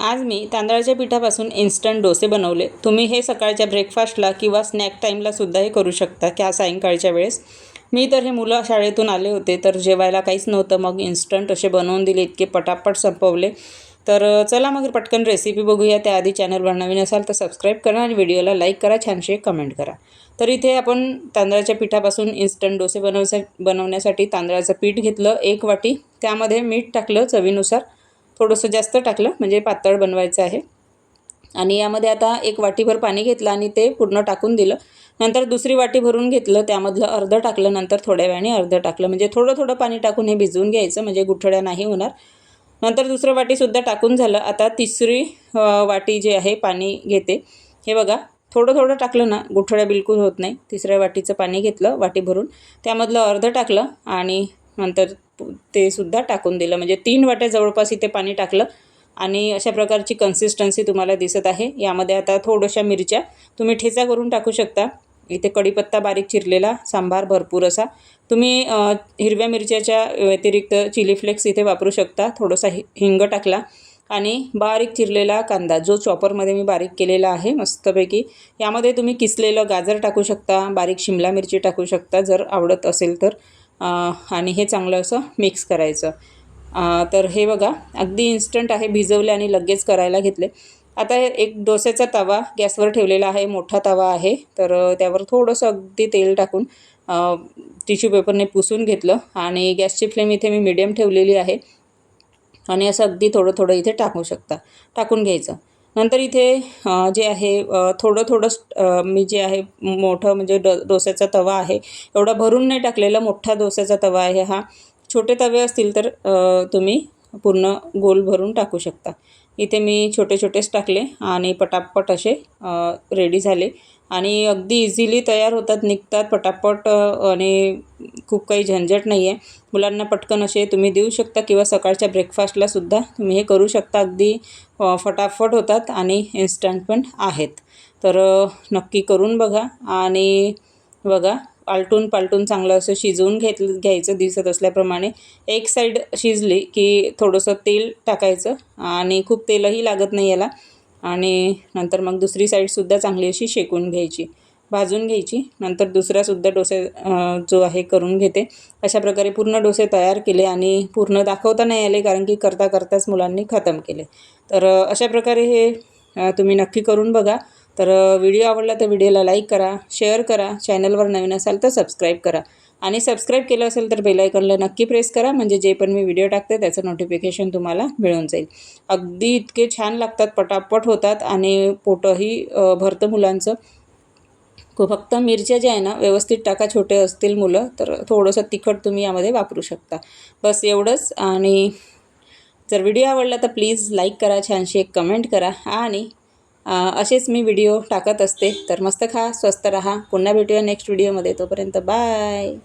आज मी तांदळाच्या पिठापासून इन्स्टंट डोसे बनवले. तुम्ही हे सकाळच्या ब्रेकफास्टला किंवा स्नॅक टाईमला सुद्धा हे करू शकता क्या सायंकाळच्या वेळेस. मी तर हे मुलं शाळेतून आले होते तर जेवायला काहीच नव्हतं. मग इन्स्टंट असे बनवून दिले इतके पटापट संपवले. तर चला मग पटकन रेसिपी बघूया. त्याआधी चॅनलवर नवीन असाल तर सबस्क्राईब करा आणि व्हिडिओला लाईक करा छानशी एक कमेंट करा. तर इथे आपण तांदळाच्या पिठापासून इन्स्टंट डोसे बनवसा बनवण्यासाठी तांदळाचं पीठ घेतलं एक वाटी. त्यामध्ये मीठ टाकलं चवीनुसार. थोडंसं जास्त टाकलं म्हणजे पातळ बनवायचं आहे. आणि यामध्ये आता एक वाटीभर पाणी घेतलं आणि ते पूर्ण टाकून दिलं. नंतर दुसरी वाटी भरून घेतलं त्यामधलं अर्धं टाकलं नंतर थोड्या वेळाने अर्धं टाकलं. म्हणजे थोडं थोडं पाणी टाकून हे भिजवून घ्यायचं म्हणजे गुठळ्या नाही होणार. नंतर दुसरं वाटीसुद्धा टाकून झालं. आता तिसरी वाटी जी आहे पाणी घेते. हे बघा थोडं थोडं टाकलं ना गुठळ्या बिलकुल होत नाही. तिसऱ्या वाटीचं पाणी घेतलं वाटी भरून. त्यामधलं अर्धं टाकलं आणि नंतर ते सुद्धा टाकून दिलं. म्हणजे तीन वाट्या जवळपास इथे पाणी टाकलं आणि अशा प्रकारची कन्सिस्टन्सी तुम्हाला दिसत आहे. यामध्ये आता थोड्याशा मिरच्या. तुम्ही ठेचा करून टाकू शकता. इथे कढीपत्ता बारीक चिरलेला सांबार भरपूर असा. तुम्ही हिरव्या मिरच्याच्या व्यतिरिक्त चिली फ्लेक्स इथे वापरू शकता. थोडंसा हि हिंग टाकला आणि बारीक चिरलेला कांदा जो चॉपरमध्ये मी बारीक केलेला आहे मस्तपैकी. यामध्ये तुम्ही किसलेलं गाजर टाकू शकता बारीक शिमला मिरची टाकू शकता जर आवडत असेल तर. आणि हे चांगलं असं मिक्स करायचं. तर हे बघा अगदी इन्स्टंट आहे भिजवले आणि लगेच करायला घेतले. आता हे एक डोसेचा तवा गॅसवर ठेवलेला आहे मोठा तवा आहे. तर त्यावर थोडंसं अगदी तेल टाकून टिश्यू पेपरने पुसून घेतलं आणि गॅसची फ्लेम इथे मी मिडियम ठेवलेली आहे. आणि असं अगदी थोडं थोडं इथे टाकू शकता टाकून घ्यायचं. नंतर इथे जे आहे थोडं थोडं मी जे आहे मोठं म्हणजे ड डोस्याचा तवा आहे. एवढा भरून नाही टाकलेला मोठा डोस्याचा तवा आहे हा. छोटे तवे असतील तर तुम्ही पूर्ण गोल भरून टाकू शकता. इथे मी छोटे छोटेच टाकले आणि पटापट असे रेडी झाले. आणि अगदी इझिली तयार होतात निघतात पटापट आणि खूप काही झंझट नाही आहे मुलांना पटकन असे तुम्ही देऊ शकता किंवा सकाळच्या ब्रेकफास्टला सुद्धा तुम्ही हे करू शकता. अगदी फटाफट होतात आणि इन्स्टंट पण आहेत. तर नक्की करून बघा. आणि बघा आलटून पालटून चांगलं असं शिजवून घेत घ्यायचं दिसत असल्याप्रमाणे. एक साईड शिजली की थोडंसं तेल टाकायचं आणि खूप तेलही लागत नाही याला. आणि नंतर मग दुसरी साईडसुद्धा चांगली अशी शेकून घ्यायची. भाजून घ्यायची. नंतर दुसरासुद्धा डोसे जो आहे करून घेते. अशा प्रकारे पूर्ण डोसे तयार केले आणि पूर्ण दाखवता नाही आले कारण की करता करताच मुलांनी खतम केले. तर अशा प्रकारे हे तुम्ही नक्की करून बघा. तर व्हिडिओ आवडला तर व्हिडिओला लाईक करा शेअर करा चॅनलवर नवीन असाल तर सबस्क्राईब करा. आणि सबस्क्राईब केलं असेल तर बेलायकनला नक्की प्रेस करा म्हणजे जे पण मी व्हिडिओ टाकते त्याचं नोटिफिकेशन तुम्हाला मिळून जाईल. अगदी इतके छान लागतात पटापट होतात आणि पोटंही भरतं मुलांचं. फक्त मिरच्या ज्या आहे ना व्यवस्थित टाका छोटे असतील मुलं तर थोडंसं तिखट तुम्ही यामध्ये वापरू शकता. बस एवढंच आणि जर व्हिडिओ आवडला तर प्लीज लाईक करा छानशी एक कमेंट करा आणि असेच मी व्हिडिओ टाकत असते. तर मस्त खा स्वस्त रहा. पुन्हा भेटूया नेक्स्ट व्हिडिओमध्ये तोपर्यंत बाय